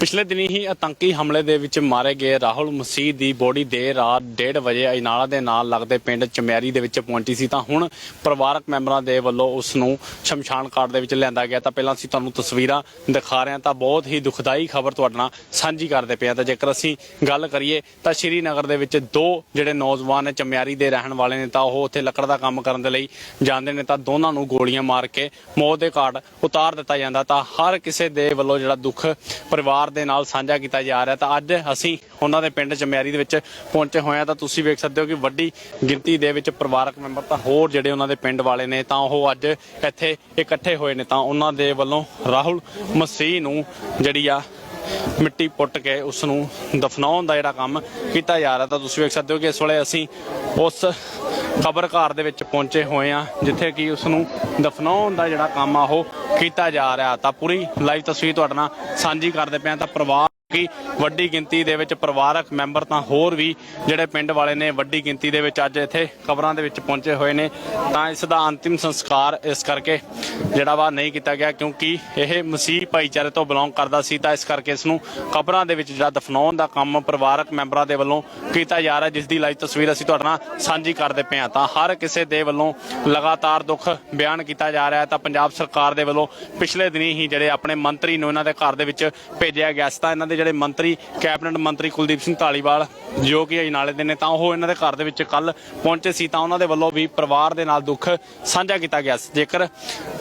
ਪਿਛਲੇ ਦਿਨੀ ਹੀ ਆਤੰਕੀ ਹਮਲੇ ਦੇ ਵਿੱਚ ਮਾਰੇ ਗਏ ਰਾਹੁਲ ਮਸੀਹ ਦੀ ਬੋਡੀ ਦੇਰ ਰਾਤ 1:30 ਵਜੇ ਅਜਨਾਲਾ ਦੇ ਨਾਲ ਲੱਗਦੇ ਪਿੰਡ ਚਮੈਰੀ ਦੇ ਵਿੱਚ ਪਹੁੰਚੀ ਸੀ। ਤਾਂ ਹੁਣ ਪਰਿਵਾਰਕ ਮੈਂਬਰਾਂ ਦੇ ਵੱਲੋਂ ਉਸ ਨੂੰ ਸ਼ਮਸ਼ਾਨ ਘਾਟ ਦੇ ਵਿੱਚ ਲਿਆਂਦਾ ਗਿਆ। ਤਾਂ ਪਹਿਲਾਂ ਅਸੀਂ ਤੁਹਾਨੂੰ ਤਸਵੀਰਾਂ ਦਿਖਾ ਰਹੇ ਹਾਂ। ਤਾਂ ਬਹੁਤ ਹੀ ਦੁਖਦਾਈ ਖਬਰ ਤੁਹਾਡੇ ਨਾਲ ਸਾਂਝੀ ਕਰਦੇ ਪਏ ਤਾਂ ਜੇਕਰ ਅਸੀਂ ਗੱਲ ਕਰੀਏ ਤਾਂ ਸ਼੍ਰੀਨਗਰ ਦੇ ਵਿੱਚ ਦੋ ਜਿਹੜੇ ਨੌਜਵਾਨ ਨੇ ਚਮਿਆਰੀ ਦੇ ਰਹਿਣ ਵਾਲੇ ਨੇ, ਤਾਂ ਉਹ ਉੱਥੇ ਲੱਕੜ ਦਾ ਕੰਮ ਕਰਨ ਦੇ ਲਈ ਜਾਂਦੇ ਨੇ। ਤਾਂ ਦੋਨਾਂ ਨੂੰ ਗੋਲੀਆਂ ਮਾਰ ਕੇ ਮੌਤ ਦੇ ਘਾਟ ਉਤਾਰ ਦਿੱਤਾ ਜਾਂਦਾ। ਤਾਂ ਹਰ ਕਿਸੇ ਦੇ ਵੱਲੋਂ ਜਿਹੜਾ ਦੁੱਖ ਪਰਿਵਾਰ ਦੇ ਨਾਲ ਸਾਂਝਾ ਕੀਤਾ ਜਾ ਰਿਹਾ ਤਾਂ ਅੱਜ ਅਸੀਂ ਉਹਨਾਂ ਦੇ ਪਿੰਡ ਚਮਿਆਰੀ ਦੇ ਵਿੱਚ ਪਹੁੰਚੇ ਹੋਏ ਹਾਂ। ਤਾਂ ਤੁਸੀਂ ਵੇਖ ਸਕਦੇ ਹੋ ਕਿ ਵੱਡੀ ਗਿਣਤੀ ਦੇ ਵਿੱਚ ਪਰਿਵਾਰਕ ਮੈਂਬਰ ਤਾਂ ਹੋਰ ਜਿਹੜੇ ਉਹਨਾਂ ਦੇ ਪਿੰਡ ਵਾਲੇ ਨੇ, ਤਾਂ ਉਹ ਅੱਜ ਇੱਥੇ ਇਕੱਠੇ ਹੋਏ ਨੇ। ਤਾਂ ਉਹਨਾਂ ਦੇ ਵੱਲੋਂ ਰਾਹੁਲ ਮਸੀਹ ਨੂੰ ਜਿਹੜੀ ਆ ਮਿੱਟੀ ਪੁੱਟ ਕੇ ਉਸ ਨੂੰ ਦਫਨਾਉਣ ਦਾ ਜਿਹੜਾ ਕੰਮ ਕੀਤਾ ਜਾ ਰਿਹਾ। ਤਾਂ ਤੁਸੀਂ ਵੇਖ ਸਕਦੇ ਹੋ ਕਿ ਇਸ ਵੇਲੇ ਅਸੀਂ ਉਸ ਕਬਰਘਾਟ ਦੇ ਵਿੱਚ ਪਹੁੰਚੇ ਹੋਏ ਆ ਜਿੱਥੇ ਕਿ ਉਸ ਨੂੰ ਦਫਨਾਉਣ ਦਾ ਜਿਹੜਾ ਕੰਮ ਆ ਉਹ ਕੀਤਾ ਜਾ ਰਿਹਾ। ਤਾਂ ਪੂਰੀ ਲਾਈਵ ਤਸਵੀਰ ਤੁਹਾਡੇ ਨਾਲ ਸਾਂਝੀ ਕਰਦੇ ਪਏ ਹਾਂ। ਤਾਂ ਪਰਿਵਾਰ ਕਿ ਵੱਡੀ ਗਿਣਤੀ ਦੇ ਵਿੱਚ ਪਰਿਵਾਰਕ ਮੈਂਬਰ ਤਾਂ ਹੋਰ ਵੀ ਜਿਹੜੇ ਪਿੰਡ ਵਾਲੇ ਨੇ ਵੱਡੀ ਗਿਣਤੀ ਦੇ ਵਿੱਚ ਅੱਜ ਇੱਥੇ ਕਬਰਾਂ ਦੇ ਵਿੱਚ ਪਹੁੰਚੇ ਹੋਏ ਨੇ। ਤਾਂ ਇਸ ਦਾ ਅੰਤਿਮ ਸੰਸਕਾਰ ਇਸ ਕਰਕੇ ਜਿਹੜਾ ਵਾ ਨਹੀਂ ਕੀਤਾ ਗਿਆ ਕਿਉਂਕਿ ਇਹ ਮਸੀਹ ਭਾਈਚਾਰੇ ਤੋਂ ਬਿਲੋਂਗ ਕਰਦਾ ਸੀ ਤਾਂ ਇਸ ਕਰਕੇ ਇਸ ਨੂੰ ਕਬਰਾਂ ਦੇ ਵਿੱਚ ਜਿਹੜਾ ਦਫਨਾਉਣ ਦਾ ਕੰਮ ਪਰਿਵਾਰਕ ਮੈਂਬਰਾਂ ਦੇ ਵੱਲੋਂ ਕੀਤਾ ਜਾ ਰਿਹਾ, ਜਿਸ ਦੀ ਲਾਈਵ ਤਸਵੀਰ ਅਸੀਂ ਤੁਹਾਡੇ ਨਾਲ ਸਾਂਝੀ ਕਰਦੇ ਪਏ ਹਾਂ। ਤਾਂ ਹਰ ਕਿਸੇ ਦੇ ਵੱਲੋਂ ਲਗਾਤਾਰ ਦੁੱਖ ਬਿਆਨ ਕੀਤਾ ਜਾ ਰਿਹਾ ਹੈ। ਤਾਂ ਪੰਜਾਬ ਸਰਕਾਰ ਦੇ ਵੱਲੋਂ ਪਿਛਲੇ ਦਿਨੀ ਹੀ ਜਿਹੜੇ ਆਪਣੇ ਮੰਤਰੀ ਨੂੰ ਇਹਨਾਂ ਦੇ ਘਰ ਦੇ ਵਿੱਚ ਭੇਜਿਆ ਗਿਆ ਸੀ, ਤਾਂ ਇਹਨਾਂ ਦੇ ਜਿਹੜੇ ਮੰਤਰੀ, ਕੈਬਨਿਟ ਮੰਤਰੀ ਕੁਲਦੀਪ ਸਿੰਘ ਢਾਲੀਵਾਲ ਜੋ ਕਿ ਅਜਨਾਲੇ ਦੇ ਨੇ, ਤਾਂ ਉਹ ਇਹਨਾਂ ਦੇ ਘਰ ਦੇ ਵਿੱਚ ਕੱਲ ਪਹੁੰਚੇ ਸੀ, ਤਾਂ ਉਹਨਾਂ ਦੇ ਵੱਲੋਂ ਵੀ ਪਰਿਵਾਰ ਦੇ ਨਾਲ ਦੁੱਖ ਸਾਂਝਾ ਕੀਤਾ ਗਿਆ ਸੀ। ਜੇਕਰ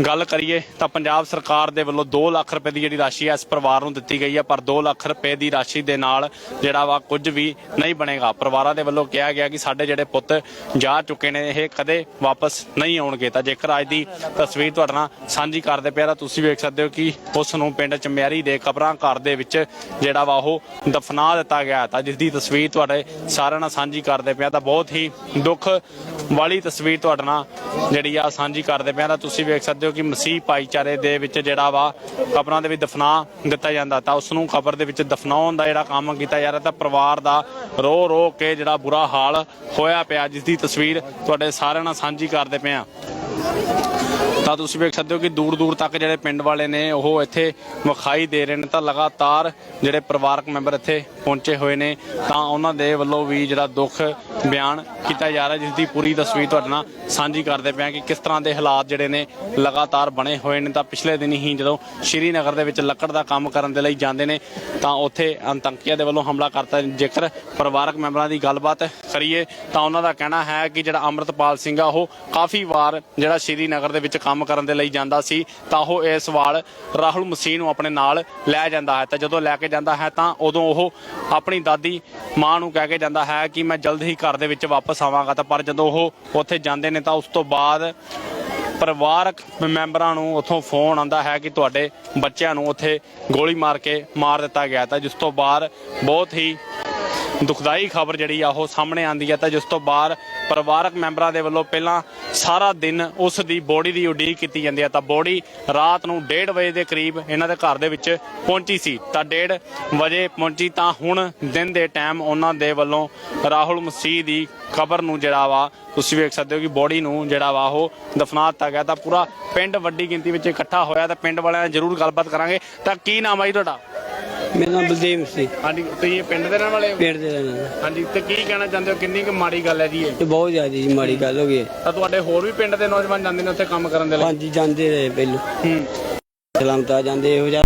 ਗੱਲ ਕਰੀਏ, ਤਾਂ ਪੰਜਾਬ ਸਰਕਾਰ ਦੇ ਵੱਲੋਂ 2 ਲੱਖ ਰੁਪਏ ਦੀ ਜਿਹੜੀ ਰਾਸ਼ੀ ਇਸ ਪਰਿਵਾਰ ਨੂੰ ਦਿੱਤੀ ਗਈ ਹੈ, ਪਰ 2 ਲੱਖ ਰੁਪਏ ਦੀ ਰਾਸ਼ੀ ਦੇ ਨਾਲ ਜਿਹੜਾ ਵਾ ਕੁਝ ਵੀ ਨਹੀਂ ਬਣੇਗਾ। ਪਰਿਵਾਰਾਂ ਦੇ ਵੱਲੋਂ ਕਿਹਾ ਗਿਆ ਕਿ ਸਾਡੇ ਜਿਹੜੇ ਪੁੱਤ ਜਾ ਚੁੱਕੇ ਨੇ, ਇਹ ਕਦੇ ਵਾਪਸ ਨਹੀਂ ਆਉਣਗੇ। ਤਾਂ ਜੇਕਰ ਅੱਜ ਦੀ ਤਸਵੀਰ ਤੁਹਾਡੇ ਨਾਲ ਸਾਂਝੀ ਕਰਦੇ ਪਿਆ, ਤਾਂ ਤੁਸੀਂ ਵੇਖ ਸਕਦੇ ਹੋ ਕਿ ਉਸ ਨੂੰ ਪਿੰਡ ਚਮਿਆਰੀ ਦੇ ਕਬਰਾਂ ਘਰ ਦੇ ਵਿੱਚ ਜਿਹੜਾ ਵਾ ਉਹ ਦਫਨਾ ਦਿੱਤਾ ਗਿਆ ਤਾਂ ਜਿਸ ਦੀ ਤਸਵੀਰ ਤੁਹਾਡੇ ਸਾਰਿਆਂ ਨਾਲ ਸਾਂਝੀ ਕਰਦੇ ਪਿਆ ਤਾਂ ਬਹੁਤ ਹੀ ਦੁੱਖ ਵਾਲੀ ਤਸਵੀਰ ਤੁਹਾਡੇ ਨਾਲ ਜਿਹੜੀ ਆ ਸਾਂਝੀ ਕਰਦੇ ਪਿਆ ਤਾਂ ਤੁਸੀਂ ਵੇਖ ਸਕਦੇ ਹੋ ਕਿ ਮਸੀਹ ਭਾਈਚਾਰੇ ਦੇ ਵਿੱਚ ਜਿਹੜਾ ਵਾ ਕਬਰਾਂ ਦੇ ਵਿੱਚ ਦਫਨਾ ਦਿੱਤਾ ਜਾਂਦਾ ਤਾਂ ਉਸ ਨੂੰ ਕਬਰ ਦੇ ਵਿੱਚ ਦਫਨਾਉਣ ਦਾ ਜਿਹੜਾ ਕੰਮ ਕੀਤਾ ਜਾ ਰਿਹਾ ਤਾਂ ਪਰਿਵਾਰ ਦਾ ਰੋ ਰੋ ਕੇ ਜਿਹੜਾ ਬੁਰਾ ਹਾਲ ਹੋਇਆ ਪਿਆ ਜਿਸ ਦੀ ਤਸਵੀਰ ਤੁਹਾਡੇ ਸਾਰਿਆਂ ਨਾਲ ਸਾਂਝੀ ਕਰਦੇ ਪਏ ਤਾਂ ਤੁਸੀਂ ਵੇਖ ਸਕਦੇ ਹੋ ਕਿ ਦੂਰ ਦੂਰ ਤੱਕ ਜਿਹੜੇ ਪਿੰਡ ਵਾਲੇ ਨੇ ਉਹ ਇੱਥੇ ਵਿਖਾਈ ਦੇ ਰਹੇ ਨੇ ਤਾਂ ਲਗਾਤਾਰ ਜਿਹੜੇ ਪਰਿਵਾਰਕ ਮੈਂਬਰ ਇੱਥੇ ਪਹੁੰਚੇ ਹੋਏ ਨੇ ਤਾਂ ਉਹਨਾਂ ਦੇ ਵੱਲੋਂ ਵੀ ਜਿਹੜਾ ਦੁੱਖ ਬਿਆਨ ਕੀਤਾ ਜਾ ਰਿਹਾ ਜਿਸ ਦੀ ਪੂਰੀ ਤਸਵੀਰ ਤੁਹਾਡੇ ਨਾਲ ਸਾਂਝੀ ਕਰਦੇ ਪਏ ਕਿ ਕਿਸ ਤਰ੍ਹਾਂ ਦੇ ਹਾਲਾਤ ਜਿਹੜੇ ਨੇ ਲਗਾਤਾਰ ਬਣੇ ਹੋਏ ਨੇ ਤਾਂ ਪਿਛਲੇ ਦਿਨ ਹੀ ਜਦੋਂ ਸ਼੍ਰੀਨਗਰ ਦੇ ਵਿੱਚ ਲੱਕੜ ਦਾ ਕੰਮ ਕਰਨ ਦੇ ਲਈ ਜਾਂਦੇ ਨੇ ਤਾਂ ਉੱਥੇ ਆਤੰਕੀਆਂ ਦੇ ਵੱਲੋਂ ਹਮਲਾ ਕਰਤਾ ਜੇਕਰ ਪਰਿਵਾਰਕ ਮੈਂਬਰਾਂ ਦੀ ਗੱਲਬਾਤ ਕਰੀਏ ਤਾਂ ਉਹਨਾਂ ਦਾ ਕਹਿਣਾ ਹੈ ਕਿ ਜਿਹੜਾ ਅੰਮ੍ਰਿਤਪਾਲ ਸਿੰਘ ਆ ਉਹ ਕਾਫੀ ਵਾਰ ਜਿਹੜਾ ਸ਼੍ਰੀਨਗਰ ਦੇ ਵਿੱਚ ਕੰਮ ਕਰਨ ਦੇ ਲਈ ਜਾਂਦਾ ਸੀ, ਤਾਂ ਉਹ ਇਹ ਸਵਾਲ ਰਾਹੁਲ ਮਸੀਹ ਨੂੰ ਆਪਣੇ ਨਾਲ ਲੈ ਜਾਂਦਾ ਹੈ। ਤਾਂ ਜਦੋਂ ਲੈ ਕੇ ਜਾਂਦਾ ਹੈ, ਤਾਂ ਉਦੋਂ ਉਹ ਆਪਣੀ ਦਾਦੀ ਮਾਂ ਨੂੰ ਕਹਿ ਕੇ ਜਾਂਦਾ ਹੈ ਕਿ ਮੈਂ ਜਲਦ ਹੀ ਘਰ ਦੇ ਵਿੱਚ ਵਾਪਸ ਆਵਾਂਗਾ। ਤਾਂ ਪਰ ਜਦੋਂ ਉਹ ਉੱਥੇ ਜਾਂਦੇ ਨੇ, ਤਾਂ ਉਸ ਤੋਂ ਬਾਅਦ ਪਰਿਵਾਰਕ ਮੈਂਬਰਾਂ ਨੂੰ ਉੱਥੋਂ ਫੋਨ ਆਂਦਾ ਹੈ ਕਿ ਤੁਹਾਡੇ ਬੱਚਿਆਂ ਨੂੰ ਉੱਥੇ ਗੋਲੀ ਮਾਰ ਕੇ ਮਾਰ ਦਿੱਤਾ ਗਿਆ ਤਾਂ ਜਿਸ ਤੋਂ ਬਾਅਦ ਬਹੁਤ ਹੀ ਦੁਖਦਾਈ ਖਬਰ ਜਿਹੜੀ ਆ ਉਹ ਸਾਹਮਣੇ ਆਂਦੀ ਹੈ ਤਾਂ ਜਿਸ ਤੋਂ ਬਾਅਦ ਪਰਿਵਾਰਕ ਮੈਂਬਰਾਂ ਦੇ ਵੱਲੋਂ ਪਹਿਲਾਂ ਸਾਰਾ ਦਿਨ ਉਸ ਦੀ ਬੋਡੀ ਦੀ ਉਡੀਕ ਕੀਤੀ ਜਾਂਦੀ ਹੈ। ਤਾਂ ਬੋਡੀ ਰਾਤ ਨੂੰ 1:30 ਵਜੇ ਦੇ ਕਰੀਬ ਇਹਨਾਂ ਦੇ ਘਰ ਦੇ ਵਿੱਚ ਪਹੁੰਚੀ ਸੀ। ਤਾਂ 1:30 ਵਜੇ ਪਹੁੰਚੀ ਤਾਂ ਹੁਣ ਦਿਨ ਦੇ ਟਾਈਮ ਉਹਨਾਂ ਦੇ ਵੱਲੋਂ ਰਾਹੁਲ ਮਸੀਹ ਦੀ ਕਬਰ ਨੂੰ ਜਿਹੜਾ ਵਾ, ਤੁਸੀਂ ਵੇਖ ਸਕਦੇ ਹੋ ਕਿ ਬੋਡੀ ਨੂੰ ਜਿਹੜਾ ਵਾ ਉਹ ਦਫਨਾ ਦਿੱਤਾ ਗਿਆ। ਤਾਂ ਪੂਰਾ ਪਿੰਡ ਵੱਡੀ ਗਿਣਤੀ ਵਿੱਚ ਇਕੱਠਾ ਹੋਇਆ। ਤਾਂ ਪਿੰਡ ਵਾਲਿਆਂ ਨਾਲ ਜ਼ਰੂਰ ਗੱਲਬਾਤ ਕਰਾਂਗੇ। ਤਾਂ ਕੀ ਨਾਮ ਆ ਜੀ ਤੁਹਾਡਾ? ਮੇਰਾ ਨਾਮ ਬਲਦੇਵ ਸੀ। ਹਾਂਜੀ ਤੁਸੀਂ ਪਿੰਡ ਦੇ ਰਹਿਣ ਵਾਲੇ ਹੋ? ਪਿੰਡ ਦੇ ਰਹਿਣ ਵਾਲਾ। ਹਾਂਜੀ ਤੇ ਕੀ ਕਹਿਣਾ ਚਾਹੁੰਦੇ ਹੋ? ਕਿੰਨੀ ਕੁ ਮਾੜੀ ਗੱਲ ਹੈ ਜੀ ਇਹ? ਇਹ ਬਹੁਤ ਜ਼ਿਆਦਾ ਜੀ ਮਾੜੀ ਗੱਲ ਹੋ ਗਈ ਹੈ। ਤਾਂ ਤੁਹਾਡੇ ਹੋਰ ਵੀ ਪਿੰਡ ਦੇ ਨੌਜਵਾਨ ਜਾਂਦੇ ਨੇ ਉੱਥੇ ਕੰਮ ਕਰਨ ਦੇ ਲਈ? ਹਾਂਜੀ ਜਾਂਦੇ ਰਹੇ ਪਹਿਲੋਂ। ਹੂੰ। ਸਲਾਮਤਾ ਜਾਂਦੇ ਇਹੋ ਜਿਹਾ।